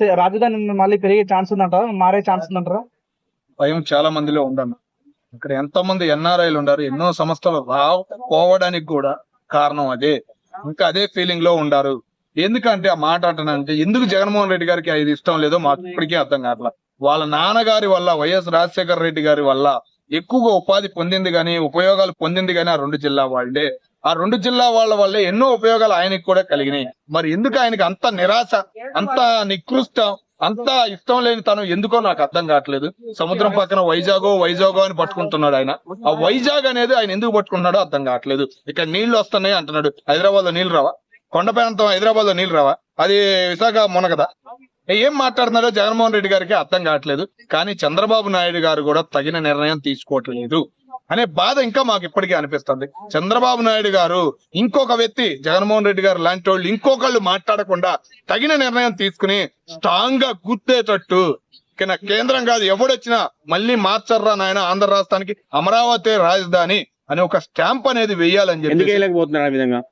రాజధాని మళ్ళీ పెరిగే ఛాన్స్ ఉందంటారా మారే ఛాన్స్ ఉందంటారా? భయం చాలా మందిలో ఉందన్న. ఇక్కడ ఎంతో మంది ఎన్ఆర్ఐలు ఉన్నారు ఎన్నో సంస్థలు రాకపోవడానికి కూడా కారణం అదే. ఇంకా అదే ఫీలింగ్లో ఉండారు. ఎందుకంటే ఆ మాట అంటానంటే ఎందుకు జగన్మోహన్ రెడ్డి గారికి అది ఇష్టం లేదో మాకు ఇప్పటికీ అర్థం కావట్లా. వాళ్ళ నాన్నగారి వల్ల వైఎస్ రాజశేఖర రెడ్డి గారి వల్ల ఎక్కువగా ఉపాధి పొందింది గాని ఉపయోగాలు పొందింది గాని ఆ రెండు జిల్లా వాళ్ళే. ఆ రెండు జిల్లా వాళ్ళ వల్లే ఎన్నో ఉపయోగాలు ఆయనకి కూడా కలిగినాయి. మరి ఎందుకు ఆయనకి అంత నిరాశ అంత నికృష్టం అంత ఇష్టం లేని తను ఎందుకో నాకు అర్థం కావట్లేదు. సముద్రం పక్కన వైజాగో వైజాగో అని పట్టుకుంటున్నాడు ఆయన. ఆ వైజాగ్ అనేది ఆయన ఎందుకు పట్టుకుంటున్నాడో అర్థం కావట్లేదు. ఇక్కడ నీళ్ళు వస్తున్నాయి అంటున్నాడు. హైదరాబాద్లో నీళ్ళు రావా? కొండ ప్రాంతం హైదరాబాద్లో నీళ్ళు రావా? అది విశాఖ మునగదా ఏం మాట్లాడుతున్నారో జగన్మోహన్ రెడ్డి గారికి అర్థం కావట్లేదు. కానీ చంద్రబాబు నాయుడు గారు కూడా తగిన నిర్ణయం తీసుకోవట్లేదు అనే బాధ ఇంకా మాకు ఇప్పటికీ అనిపిస్తుంది. చంద్రబాబు నాయుడు గారు ఇంకొక వ్యక్తి జగన్మోహన్ రెడ్డి గారు లాంటి వాళ్ళు ఇంకొకళ్ళు మాట్లాడకుండా తగిన నిర్ణయం తీసుకుని స్ట్రాంగ్గా గుర్తేటట్టు కేంద్రం కాదు ఎవడొచ్చినా మళ్ళీ మార్చర్రా నాయన ఆంధ్ర రాష్ట్రానికి అమరావతి రాజధాని అని ఒక స్టాంప్ అనేది వెయ్యాలని ఎందుకు చెప్పి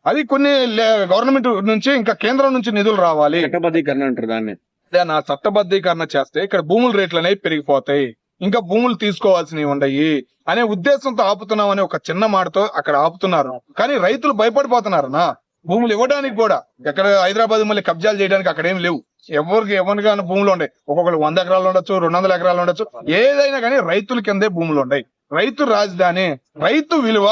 అది కొన్ని గవర్నమెంట్ నుంచి ఇంకా కేంద్రం నుంచి నిధులు రావాలి. దాన్ని. అదే నా చట్టబద్ధీకరణ చేస్తే ఇక్కడ భూముల రేట్లు అనేవి పెరిగిపోతాయి. ఇంకా భూములు తీసుకోవాల్సినవి ఉండయి అనే ఉద్దేశంతో ఆపుతున్నాం అనే ఒక చిన్న మాటతో అక్కడ ఆపుతున్నారు. కానీ రైతులు భయపడిపోతున్నారు నా భూములు ఇవ్వడానికి కూడా. ఎక్కడ హైదరాబాద్ మళ్ళీ కబ్జాలు చేయడానికి అక్కడ ఏం లేవు. ఎవరికి ఎవరికైనా భూములు ఉన్నాయి ఒక్కొక్కరు వంద ఎకరాలు ఉండొచ్చు రెండు వందల ఎకరాలు ఉండొచ్చు. ఏదైనా కానీ రైతుల కిందే భూములు ఉన్నాయి రైతు రాజధాని రైతు విలువ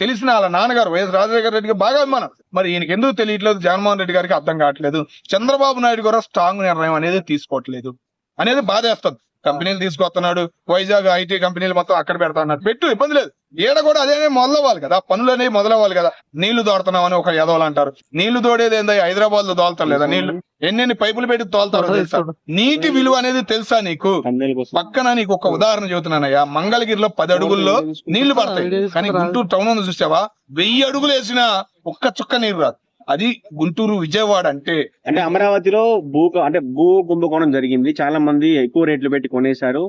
తెలిసిన వాళ్ళ నాన్నగారు వైఎస్ రాజశేఖర రెడ్డికి బాగా అభిమానం. మరి ఈయనకి ఎందుకు తెలియట్లేదు? జగన్మోహన్ రెడ్డి గారికి అర్థం కావట్లేదు. చంద్రబాబు నాయుడు కూడా స్ట్రాంగ్ నిర్ణయం అనేది తీసుకోవట్లేదు. అనేది బాధేస్తుంది. కంపెనీలు తీసుకొస్తున్నాడు. వైజాగ్ ఐటీ కంపెనీలు మొత్తం అక్కడ పెడతా అన్నాడు పెట్టు ఇబ్బంది లేదు. ఈడ కూడా అదే మొదలవ్వాలి కదా. పనులు అనేవి మొదలవ్వాలి కదా. నీళ్ళు దోడుతున్నాం అని ఒక ఎదవలు అంటారు. నీళ్ళు దోడేది ఏందో హైదరాబాద్లో దోలుతారు లేదా? నీళ్ళు ఎన్నెన్ని పైపులు పెట్టి తోలుతారో తెలుసా? నీటి విలువ అనేది తెలుసా నీకు? పక్కన నీకు ఒక ఉదాహరణ చెబుతున్నానయ్యా. మంగళగిరిలో పది అడుగుల్లో నీళ్ళు పడతాయి. కానీ గుంటూరు టౌన్ చూసావా? వెయ్యి అడుగులు వేసినా ఒక్క చుక్క నీరు రాదు. అది గుంటూరు విజయవాడ అంటే అంటే అమరావతిలో భూ అంటే భూ కుంభకోణం జరిగింది. చాలా మంది ఎక్కువ రేట్లు పెట్టి కొనేశారు.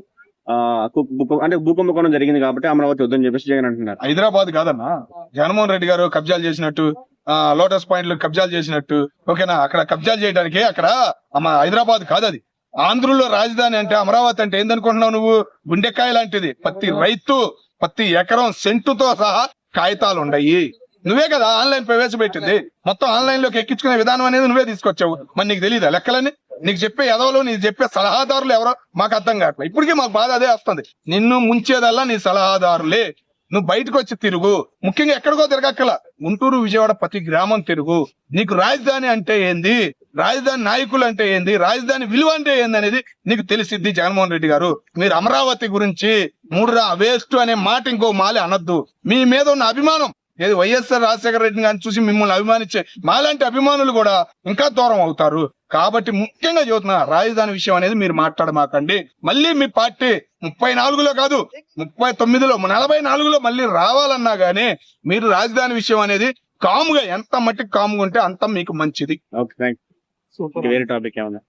అంటే భూ కుంభకోణం జరిగింది కాబట్టి అమరావతి వద్దని చెప్పేసి జగన్ అంటున్నారు. హైదరాబాద్ కాదన్నా. జగన్మోహన్ రెడ్డి గారు కబ్జాలు చేసినట్టు ఆ లోటస్ పాయింట్లో కబ్జాలు చేసినట్టు ఓకేనా? అక్కడ కబ్జాలు చేయడానికి అక్కడ హైదరాబాద్ కాదు అది ఆంధ్రులో రాజధాని అంటే అమరావతి అంటే ఏందనుకుంటున్నావు నువ్వు? గుండెకాయ లాంటిది. ప్రతి రైతు ప్రతి ఎకరం సెంటుతో సహా కాగితాలు ఉండయి నువ్వే కదా ఆన్లైన్ ప్రవేశపెట్టింది మొత్తం ఆన్లైన్లోకి ఎక్కించుకునే విధానం అనేది నువ్వే తీసుకొచ్చావు. మరి నీకు తెలియదా లెక్కలని నీకు చెప్పే ఎదవలు నీకు చెప్పే సలహాదారులు ఎవరో మాకు అర్థం కావట్లేదు ఇప్పటికీ మాకు బాధ అదే వస్తుంది. నిన్ను ముంచేదల్లా నీ సలహాదారులే. నువ్వు బయటకు వచ్చి తిరుగు. ముఖ్యంగా ఎక్కడికో తిరగక్కల. గుంటూరు విజయవాడ ప్రతి గ్రామం తిరుగు. నీకు రాజధాని అంటే ఏంది? రాజధాని నాయకులు అంటే ఏంది? రాజధాని విలువ అంటే ఏంది అనేది నీకు తెలిసిద్ది జగన్మోహన్ రెడ్డి గారు. మీరు అమరావతి గురించి మూడు రా వేస్ట్ అనే మాట ఇంకో మాలి అనొద్దు. మీ మీద ఉన్న అభిమానం ఏది వైఎస్ఆర్ రాజశేఖర రెడ్డి గారిని చూసి మిమ్మల్ని అభిమానించే మాలాంటి అభిమానులు కూడా ఇంకా దూరం అవుతారు. కాబట్టి ముఖ్యంగా చెబుతున్నా రాజధాని విషయం అనేది మీరు మాట్లాడమాకండి. మళ్ళీ మీ పార్టీ ముప్పై నాలుగులో కాదు ముప్పై తొమ్మిదిలో నలభై నాలుగులో మళ్ళీ రావాలన్నా గానీ మీరు రాజధాని విషయం అనేది కాముగా ఎంత మట్టికి కాముగా ఉంటే అంత మీకు మంచిది. Okay thank super. వేరే టాపిక్ ఏమన్నా